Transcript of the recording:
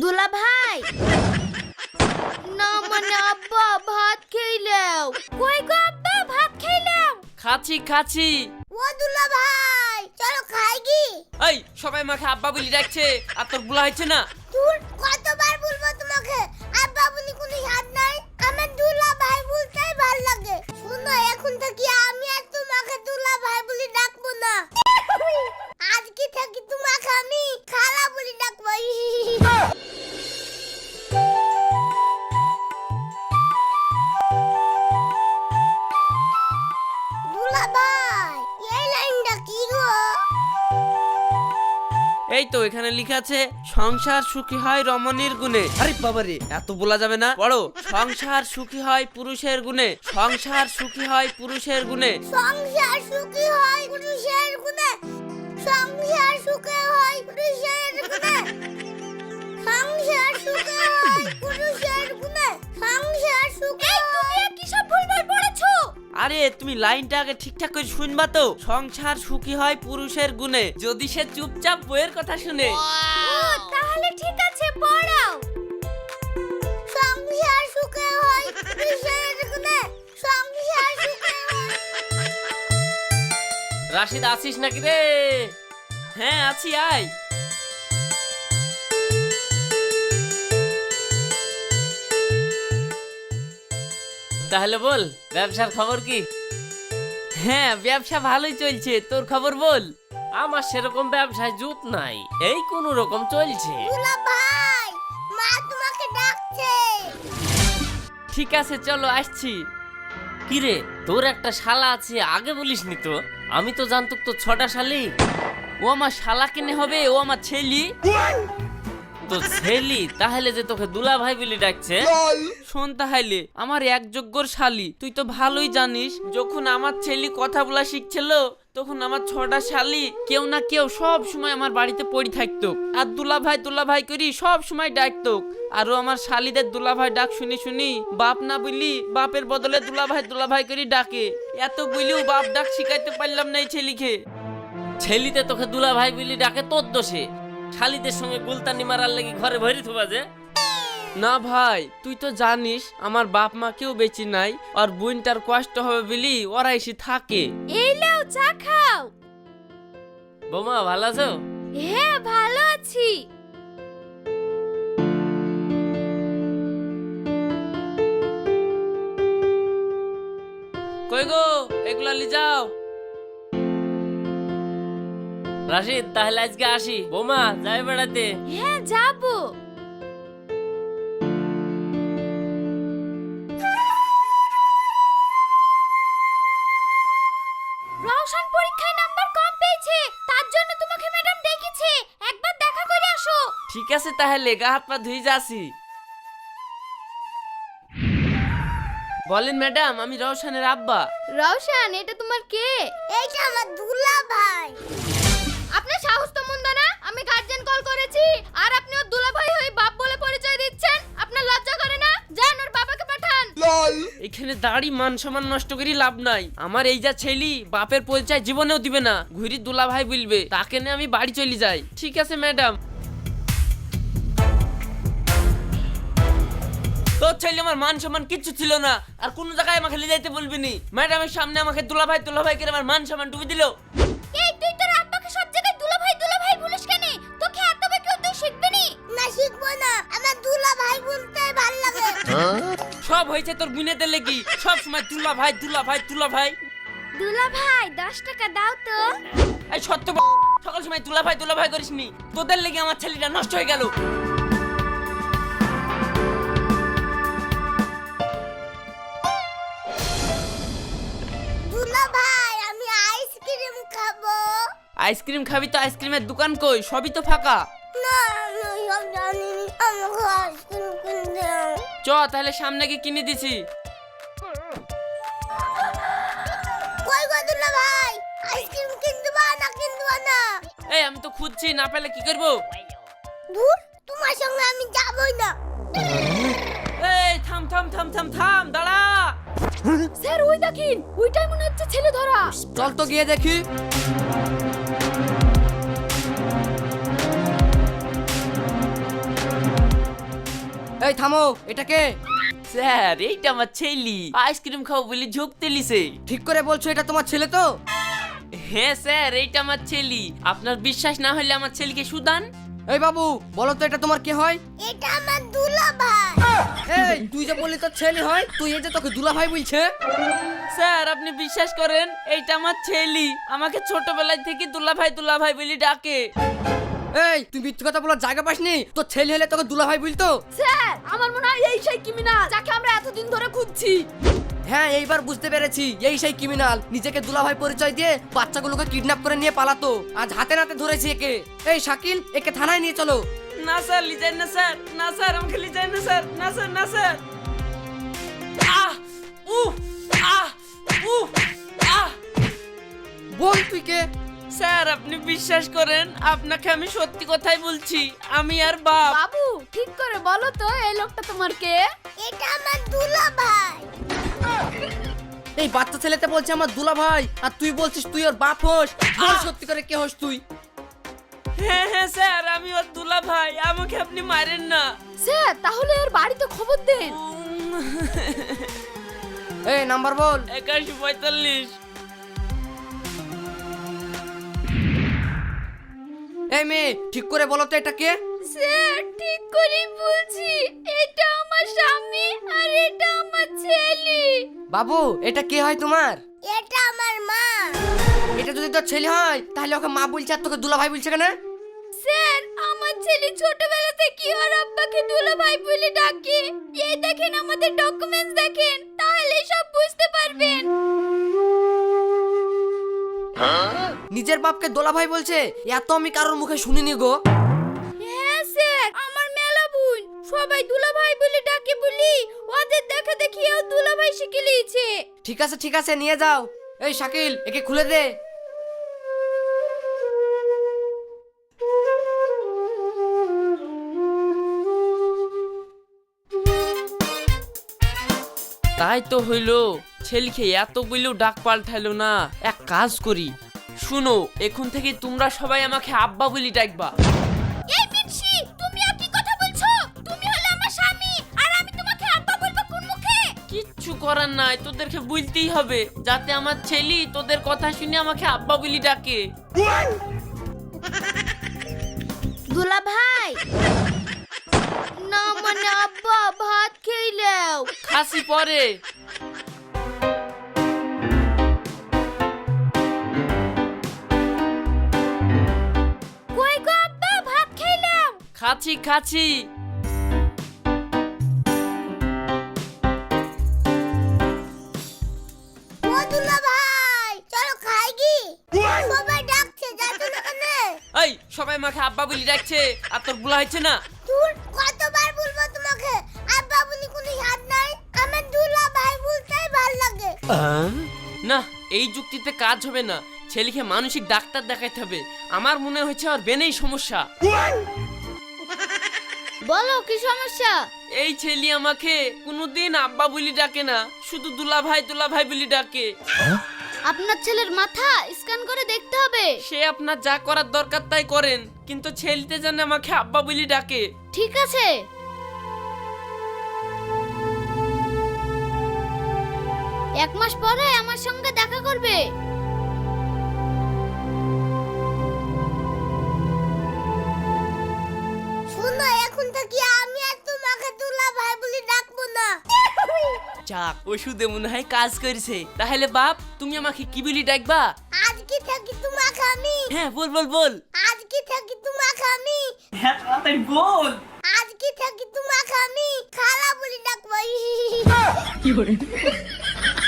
দুলা ভাই না মানে আব্বা ভাত খেলেও কই গো আব্বা ভাত খেলেও খাচ্ছি খাচ্ছি। ও দুলা ভাই চলো খাই কি এই সবাই মাকে আব্বা বলি ডাকছে আর তোর বুলা হচ্ছে না। তুই কতবার বলব তোমাকে? এই তো এখানে লেখা আছে, সংসার সুখী হয় রমণীর গুণে। আরে বাবারে এত বলা যাবে না। পড়ো, সংসার সুখী হয় পুরুষের গুণে। সংসার সুখী হয় পুরুষের গুণে। সংসার সুখী হয় পুরুষের গুণে। সংসার সুখে হয় পুরুষের গুণে। সংসার সুখে হয় পুরুষের গুণে। সংসার সুখে আরে তুমি লাইনটা আগে ঠিকঠাক করে শুনবা তো। সংসার সুখী হয় পুরুষের গুণে। যদি সে চুপচাপ বইয়ের কথা শুনে। তাহলে ঠিক আছে পড়াও। সংসার সুখে হয় পুরুষের গুণে। সংসার সুখে রাশিদ আছিস নাকি রে? হ্যাঁ আছি আয়। তাহলে বল ব্যবসার খবর কি? হ্যাঁ ব্যবসা ভালোই চলছে। তোর খবর বল? আমার সেরকম ব্যবসায় জুত নাই এই কোন রকম চলছে। ভাই মা তোমাকে ডাকছে। ঠিক আছে চলো আসছি। কি রে তোর একটা শালা আছে আগে বলিসনি তো? আমি তো জানতো তো ছটা শালি। ও আমার শালা কিনে হবে? ও আমার ছেলি? তো ছেলি? তাহলে যে তোকে দুলা ভাই বলে ডাকছে? শোন তাহলে, আমার এক যোগ্যর শালি। তুই তো ভালোই জানিস, যখন আমার ছেলে কথা বলা শিখছিল, তখন আমার ছটা শালি কেউ না কেউ সব সময় আমার বাড়িতে পড়ি থাকতো। আর দুলা ভাই দুলা ভাই করি সব সময় ডাকতো। আরও আমার শালিদের দুলা ভাই ডাক শুনি শুনি বাপ না বলি বাপের বদলে দুলা ভাই দুলা ভাই করি ডাকে। এত বলিও বাপ ডাক শিখাইতে পারলাম না এই ছেলিকে। ছেলিতে তোকে দুলা ভাই বলি ডাকে তোর দোষে। শালিদের সঙ্গে গুলতানি মারার লাগি ঘরে ভরি থুবা না ভাই তুই তো জানিস আমার বাপ মা কেউ বেঁচে নাই আর বোনটার কষ্ট হবে বলি ওরা এসে থাকে। এই লাও চা খাও। বোমা ভালো আছো? হ্যাঁ ভালো আছি। কই গো এগুলা লি যাও। রাশিদ তাহলে আজকে আসি। বোমা যাই বেড়াতে। হ্যাঁ যাব। ঠিক আছে তাহলে গা হাত পা ধুই যাচ্ছি বলেন ম্যাডাম আমি রওশনের আব্বা রওশন এটা তোমার কে এইটা আমার দুলা ভাই আপনার সাহস তো মন্দ না আমি গার্জেন কল করেছি আর আপনি ওর দুলা ভাই হয়ে বাপ বলে পরিচয় দিচ্ছেন আপনার লজ্জা করে না যান ওর বাবাকে পাঠান এখানে দাড়ি মান সম্মান নষ্ট করি লাভ নাই আমার এই যা ছেলি বাপের পরিচয় জীবনেও দিবে না। ঘুরি দুলা ভাই বলবে তাকে নিয়ে আমি বাড়ি চলে যাই ঠিক আছে ম্যাডাম তোর ছেলে আমার মান সম্মান কিচ্ছু ছিল না। আর কোন জায়গায় আমাকে নিয়ে যাইতে বলবি নি। ম্যাডামের সামনে আমাকে দুলা ভাই দুলা ভাই করে আমার মান সম্মান ডুবি দিল। এই তুই তোর আব্বাকে সব জায়গায় দুলা ভাই দুলা ভাই বলিস কেন? তোকে এত বেকে তুই শিখবি নি? না শিখব না। আমার দুলা ভাই বলতে ভালো লাগে। সব হয়েছে তোর গুনেতে লেগি। সব সময় দুলা ভাই দুলা ভাই দুলা ভাই দুলা ভাই দশ টাকা দাও তো। এই সত্য ব- সকাল সময় দুলা ভাই দুলা ভাই করিসনি। তোদের লেগে আমার ছেলেটা নষ্ট হয়ে গেল। ভাই আমি আইসক্রিম খাব। আইসক্রিম খাবি তো আইসক্রিমের দোকান কই? সবই তো ফাঁকা। না আমি সব জানি আমাকে আইসক্রিম কিনতে দাও। চ তাহলে সামনে গিয়ে কিনে দিছি। কই গো দুলা ভাই? আইসক্রিম কিনতে বা না কিনতে বা না? এই আমি তো খুঁজছি না পেলে কি করব? দূর তোমার সঙ্গে আমি যাবই না। এই থাম থাম থাম থাম থাম দাঁড়া। স্যার ওই দেখেন ওইটাই মনে হচ্ছে ছেলে ধরা। চল তো গিয়ে দেখি। এই থামো এটা কে? স্যার এইটা আমার ছেলি। আইসক্রিম খাব বলে ঝোঁক তেলিছে। ঠিক করে বলছো এটা তোমার ছেলে তো? হ্যাঁ স্যার এইটা আমার ছেলি। আপনার বিশ্বাস না হলে আমার ছেলেকে সুদান এই বাবু বলো তো এটা তোমার কে হয়? এটা আমার দুলা ভাই এই তুই যে বললি তোর ছেলে হয় তুই এই যে তোকে দুলা ভাই বলছে। স্যার আপনি বিশ্বাস করেন এইটা আমার ছেলি। আমাকে ছোটবেলায় থেকে দুলা ভাই দুলা ভাই বলে ডাকে। এই তুই মিথ্যে কথা বলার জায়গা পাসনি? তোর ছেলে হলে তোকে দুলা ভাই বলতো? স্যার আমার মনে হয় এই সেই ক্রিমিনাল যাকে আমরা এতদিন ধরে খুঁজছি। হ্যাঁ এইবার বুঝতে পেরেছি এই সেই ক্রিমিনাল নিজেকে দুলাভাই পরিচয় দিয়ে বাচ্চাগুলোকে কিডন্যাপ করে নিয়ে পালাতো। আজ হাতে নাতে ধরেছি একে। এই শাকিল একে থানায় নিয়ে চলো। না স্যার লিজাই না স্যার না স্যার আমাকে লিজাই না স্যার না স্যার না স্যার। আহ উহ আহ উহ আহ। বল তুই কে? স্যার আপনি বিশ্বাস করেন আপনাকে আমি সত্যি কথাই বলছি আমি আর বাপ। বাবু ঠিক করে বলো তো এই লোকটা তোমার কে? এটা আমার দুলা ভাই। এই বাচ্চা ছেলেতে বলছে আমার দুলা ভাই আর তুই বলছিস তুই ওর বাপ হোস বল সত্যি করে কে হোস তুই? হ্যাঁ হ্যাঁ স্যার আমি ওর দুলা ভাই আমাকে আপনি মারেন না। স্যার তাহলে এর বাড়িতে খবর দেন। এই নাম্বার বল। একাশি পঁয়তাল্লিশ। এই মেয়ে ঠিক করে বলো তো এটা কে? স্যার ঠিক করে বলছি এটা আমার স্বামী আর এটা আমার ছেলে। বাবু এটা কে হয় তোমার? এটা আমার মা। এটা যদি তোর ছেলে হয় তাহলে ওকে মা বলছে আর তোকে দুলা ভাই বলছে কেন? স্যার আমার ছেলে ছোটবেলা থেকে ওর আব্বাকে দুলা ভাই বলে ডাকে। এই দেখেন আমাদের ডকুমেন্টস দেখেন তাহলে সব বুঝতে পারবেন। নিজের বাপকে দোলা ভাই বলছে এত আমি কারোর মুখে শুনিনি গো। হ্যাঁ স্যার আমার মেলা বোন সবাই দুলা ভাই বলে ডাকে বলি। ওদের দেখে দেখি ও দুলা ভাই শিখে লিয়েছে ঠিক আছে ঠিক আছে নিয়ে যাও। এই শাকিল একে খুলে দে। তাই তো হইল। ছেলেকে এত বইলেও ডাক পাল্টাইলো না। এক কাজ করি শুনো এখন থেকে তোমরা সবাই আমাকে আব্বা বলি ডাকবা। এই মিনসি তুমি কি কথা বলছো? তুমি হলে আমার স্বামী আর আমি তোমাকে আব্বা বলব কোন মুখে? কিচ্ছু করার নাই তোদেরকে বুঝতেই হবে যাতে আমার ছেলে তোদের কথা শুনে আমাকে আব্বা বলি ডাকে। দুলা ভাই না মানে আব্বা ভাত খেইলেও। খাসি পরে। কই গো আব্বা ভাত খাইলাম খাচ্ছি খাচ্ছি ভাই চলো খাই কি সবাই আমাকে আব্বা বলি ডাকছে আর তোর বলা হয়েছে না। তোর কতবার বলব তোমাকে? আব্বা বলি কোনো স্বাদ নাই। আমার দুলা ভাই বলতেই ভালো লাগে। না এই যুক্তিতে কাজ হবে না। ছেলেকে মানসিক ডাক্তার দেখাইতে হবে। আমার মনে হচ্ছে আর বেনেই সমস্যা। বলো কি সমস্যা? এই ছেলে আমাকে কোনোদিন আব্বা বলি ডাকে না। শুধু দুলা ভাই দুলা ভাই বলি ডাকে। আপনার ছেলের মাথা স্ক্যান করে দেখতে হবে। সে আপনার যা করার দরকার তাই করেন। কিন্তু ছেলেতে যেন আমাকে আব্বা বলি ডাকে। ঠিক আছে। এক মাস পরে আমার সঙ্গে দেখা করবে। যাক ওষুধে মনে হয় কাজ করেছে। তাহলে বাপ তুমি আমাকে কি বলি ডাকবা? আজকে থাকি তোমাকে আমি। হ্যাঁ বল বল বল। আজকে থাকি তোমাকে আমি। হ্যাঁ তাড়াতাড়ি বল। আজকে থাকি তোমাকে আমি। খালা বলি ডাকবো।